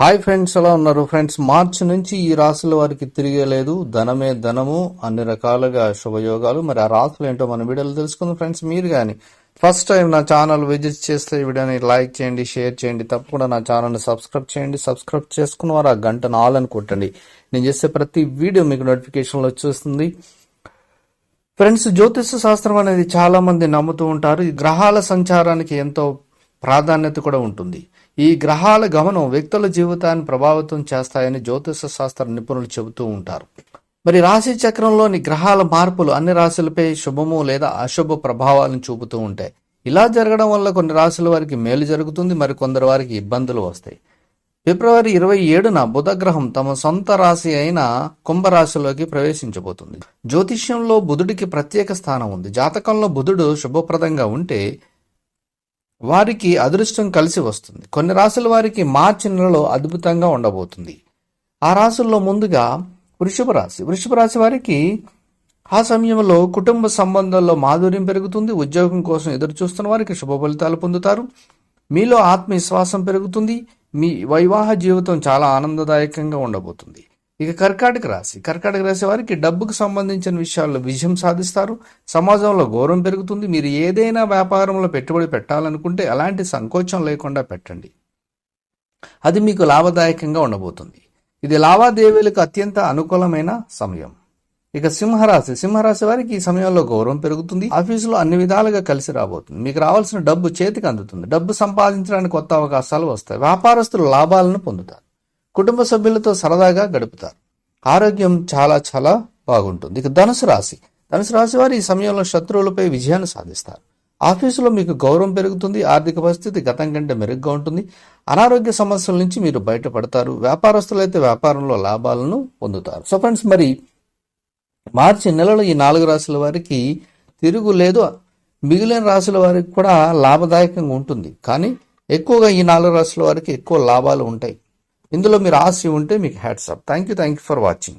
Hi friends ఎలా ఉన్నారు? Friends మార్చి నుంచి ఈ రాశుల వారికి తిరిగేలేదు ధనమే ధనము అన్ని రకాలుగా శుభయోగాలు. మరి ఆ రాశులు ఏంటో మన వీడియోలో తెలుసుకుందాం ఫ్రెండ్స్ మీరు కానీ ఫస్ట్ టైం నా ఛానల్ విజిట్ చేస్తే ఈ వీడియోని లైక్ చేయండి షేర్ చేయండి. తప్పకుండా నా ఛానల్ని సబ్స్క్రైబ్ చేయండి. సబ్స్క్రైబ్ చేసుకున్న వారు ఆ గంట ఆల్ అని కొట్టండి. నేను చేసే ప్రతి వీడియో మీకు నోటిఫికేషన్లో వచ్చేస్తుంది. ఫ్రెండ్స్ జ్యోతిష శాస్త్రం అనేది చాలా మంది నమ్ముతూ ఉంటారు. ఈ గ్రహాల సంచారానికి ఎంతో ప్రాధాన్యత కూడా ఉంటుంది. ఈ గ్రహాల గమనం వ్యక్తుల జీవితాన్ని ప్రభావితం చేస్తాయని జ్యోతిష శాస్త్ర నిపుణులు చెబుతూ ఉంటారు. మరి రాశి చక్రంలోని గ్రహాల మార్పులు అన్ని రాశులపై శుభము లేదా అశుభ ప్రభావాలను చూపుతూ ఉంటాయి. ఇలా జరగడం వల్ల కొన్ని రాశుల వారికి మేలు జరుగుతుంది మరి కొందరు వారికి ఇబ్బందులు వస్తాయి. ఫిబ్రవరి ఇరవై ఏడున బుధగ్రహం తమ సొంత రాశి అయిన కుంభరాశిలోకి ప్రవేశించబోతుంది. జ్యోతిష్యంలో బుధుడికి ప్రత్యేక స్థానం ఉంది. జాతకంలో బుధుడు శుభప్రదంగా ఉంటే వారికి అదృష్టం కలిసి వస్తుంది. కొన్ని రాశుల వారికి మార్చి నెలలో అద్భుతంగా ఉండబోతుంది. ఆ రాశుల్లో ముందుగా వృషభ రాశి. వృషభ రాశి వారికి ఆ సమయంలో కుటుంబ సంబంధాల్లో మాధుర్యం పెరుగుతుంది. ఉద్యోగం కోసం ఎదురు చూస్తున్న వారికి శుభ ఫలితాలు పొందుతారు. మీలో ఆత్మవిశ్వాసం పెరుగుతుంది. మీ వైవాహ జీవితం చాలా ఆనందదాయకంగా ఉండబోతుంది. ఇక కర్కాటక రాశి. కర్కాటక రాశి వారికి డబ్బుకు సంబంధించిన విషయాల్లో విజయం సాధిస్తారు. సమాజంలో గౌరవం పెరుగుతుంది. మీరు ఏదైనా వ్యాపారంలో పెట్టుబడి పెట్టాలనుకుంటే ఎలాంటి సంకోచం లేకుండా పెట్టండి. అది మీకు లాభదాయకంగా ఉండబోతుంది. ఇది లావాదేవీలకు అత్యంత అనుకూలమైన సమయం. ఇక సింహరాశి. సింహరాశి వారికి ఈ సమయంలో గౌరవం పెరుగుతుంది. ఆఫీసులో అన్ని విధాలుగా కలిసి రాబోతుంది. మీకు రావాల్సిన డబ్బు చేతికి అందుతుంది. డబ్బు సంపాదించడానికి కొత్త అవకాశాలు వస్తాయి. వ్యాపారస్తులు లాభాలను పొందుతారు. కుటుంబ సభ్యులతో సరదాగా గడుపుతారు. ఆరోగ్యం చాలా చాలా బాగుంటుంది. ఇక ధనుసు రాశి. ధనుసు రాశి వారు ఈ సమయంలో శత్రువులపై విజయాన్ని సాధిస్తారు. ఆఫీసులో మీకు గౌరవం పెరుగుతుంది. ఆర్థిక పరిస్థితి గతం కంటే మెరుగ్గా ఉంటుంది. అనారోగ్య సమస్యల నుంచి మీరు బయటపడతారు. వ్యాపారస్తులైతే వ్యాపారంలో లాభాలను పొందుతారు. సో ఫ్రెండ్స్ మరి మార్చి నెలలో ఈ నాలుగు రాశుల వారికి తిరుగు లేదు. మిగిలిన రాశుల వారికి కూడా లాభదాయకంగా ఉంటుంది. కానీ ఎక్కువగా ఈ నాలుగు రాశుల వారికి ఎక్కువ లాభాలు ఉంటాయి. ఇందులో మీరు ఆశ ఉంటే మీకు hats off thank you thank you for watching